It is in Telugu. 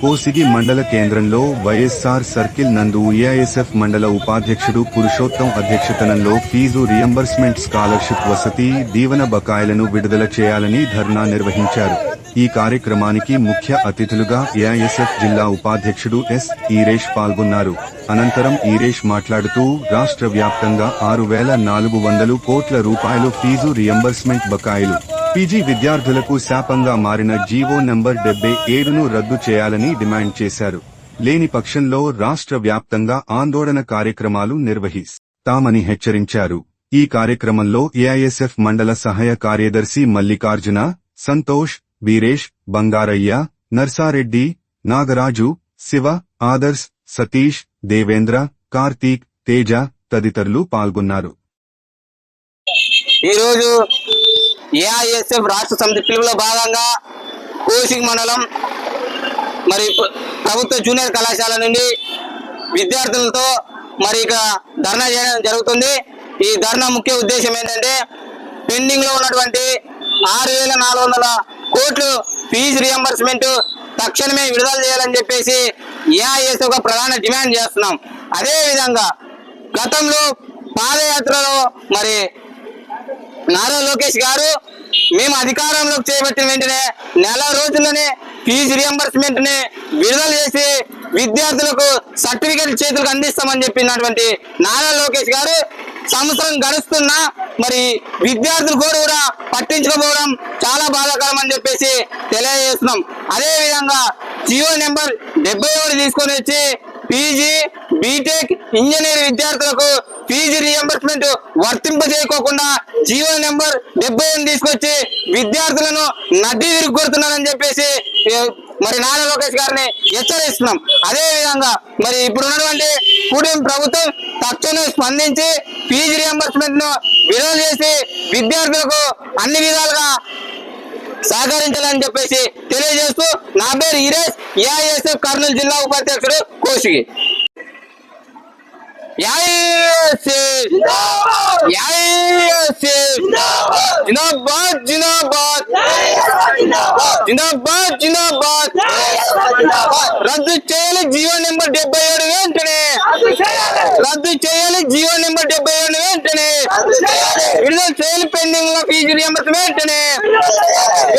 కోసిగి మండల కేంద్రంలో వైఎస్ఆర్ సర్కిల్ నందు ఏఐఎస్ఎఫ్ మండల ఉపాధ్యక్షుడు Purushottam అధ్యక్షతనంలో fee reimbursement scholarship Vasathi Deevena బకాయిలను విడుదల చేయాలని ధర్నా నిర్వహించారు. ఈ కార్యక్రమానికి ముఖ్య అతిథులుగా ఏఐఎస్ఎఫ్ జిల్లా ఉపాధ్యక్షుడు ఎస్ ఈరేష్ పాల్గొన్నారు. అనంతరం ఈరేష్ మాట్లాడుతూ రాష్ట్ర వ్యాప్తంగా ఆరు వేల నాలుగు వందలు కోట్ల రూపాయలు ఫీజు రియంబర్స్మెంట్ బకాయిలు పీజీ విద్యార్థులకు శాపంగా మారిన జీవో నంబర్ డెబ్బై ఏడును రద్దు చేయాలని డిమాండ్ చేశారు. లేని పక్షంలో రాష్ట్ర వ్యాప్తంగా ఆందోళన కార్యక్రమాలు నిర్వహిస్తామని హెచ్చరించారు. ఈ కార్యక్రమంలో ఏఐఎస్ఎఫ్ మండల సహాయ కార్యదర్శి మల్లికార్జున సంతోష్ వీరేష్ బంగారయ్య నర్సారెడ్డి నాగరాజు శివ ఆదర్శ్ సతీష్ దేవేంద్ర కార్తీక్ తేజ తదితరులు పాల్గొన్నారు. ఈరోజు ఏఐఎస్ఎఫ్ రాష్ట్ర సమితి పిలుపులో భాగంగా కోసింగ్ మండలం మరి ప్రభుత్వ జూనియర్ కళాశాల నుండి విద్యార్థులతో మరి ఇక ధర్నా చేయడం జరుగుతుంది. ఈ ధర్నా ముఖ్య ఉద్దేశం ఏంటంటే పెండింగ్లో ఉన్నటువంటి ఆరు వేల నాలుగు వందల కోట్లు ఫీజు రియంబర్స్మెంట్ తక్షణమే విడుదల చేయాలని చెప్పేసి ఏఐఎస్ ఒక ప్రధాన డిమాండ్ చేస్తున్నాం. అదే విధంగా గతంలో పాదయాత్రలో మరి నారా లోకేష్ గారు మేము అధికారంలోకి చేపట్టిన వెంటనే నెల రోజుల్లోనే ఫీజు రియంబర్స్మెంట్ని విడుదల చేసి విద్యార్థులకు సర్టిఫికేట్ చేతులకు అందిస్తామని చెప్పినటువంటి నారా లోకేష్ గారు సంవత్సరం గడుస్తున్నా మరి విద్యార్థులు కూడా కూడా పట్టించుకోపోవడం చాలా బాధాకరం అని చెప్పేసి తెలియజేస్తున్నాం. అదేవిధంగా జియో నెంబర్ డెబ్బై ఒకటి తీసుకొని వచ్చి పీజీ బీటెక్ ఇంజనీర్ విద్యార్థులకు ఫీజు రియంబర్స్మెంట్ వర్తింప చేయకోకుండా జీవో నెంబర్ డెబ్బై ఎనిమిది తీసుకొచ్చి విద్యార్థులను నడ్డి విరుగొడుతున్నారని చెప్పేసి మరి నారా లోకేష్ గారిని హెచ్చరిస్తున్నాం. అదే విధంగా మరి ఇప్పుడు ఉన్నటువంటి కూటమి ప్రభుత్వం తక్షణం స్పందించి ఫీజు రియంబర్స్మెంట్ను విడుదల చేసి విద్యార్థులకు అన్ని విధాలుగా సహకరించాలని చెప్పేసి తెలియజేస్తూ నా పేరు ఈరేష్ ఏఐఎస్ఎఫ్ కర్నూలు జిల్లా ఉపాధ్యక్షుడు కోసిగి ఏఐఎస్ఎఫ్ ఏఐఎస్ఎఫ్. జిందాబాద్ జిందాబాద్. జిందాబాద్ జిందాబాద్. రద్దు చేయాలి జియో నెంబర్ డెబ్బై ఏడు. వెంటనే రద్దు చేయాలి. జియో నెంబర్ డెబ్బై ఏడు వెంటనే. విడుదల చేయాలి పెండింగ్లో ఫీజు రియంబర్స్ వెంటనే.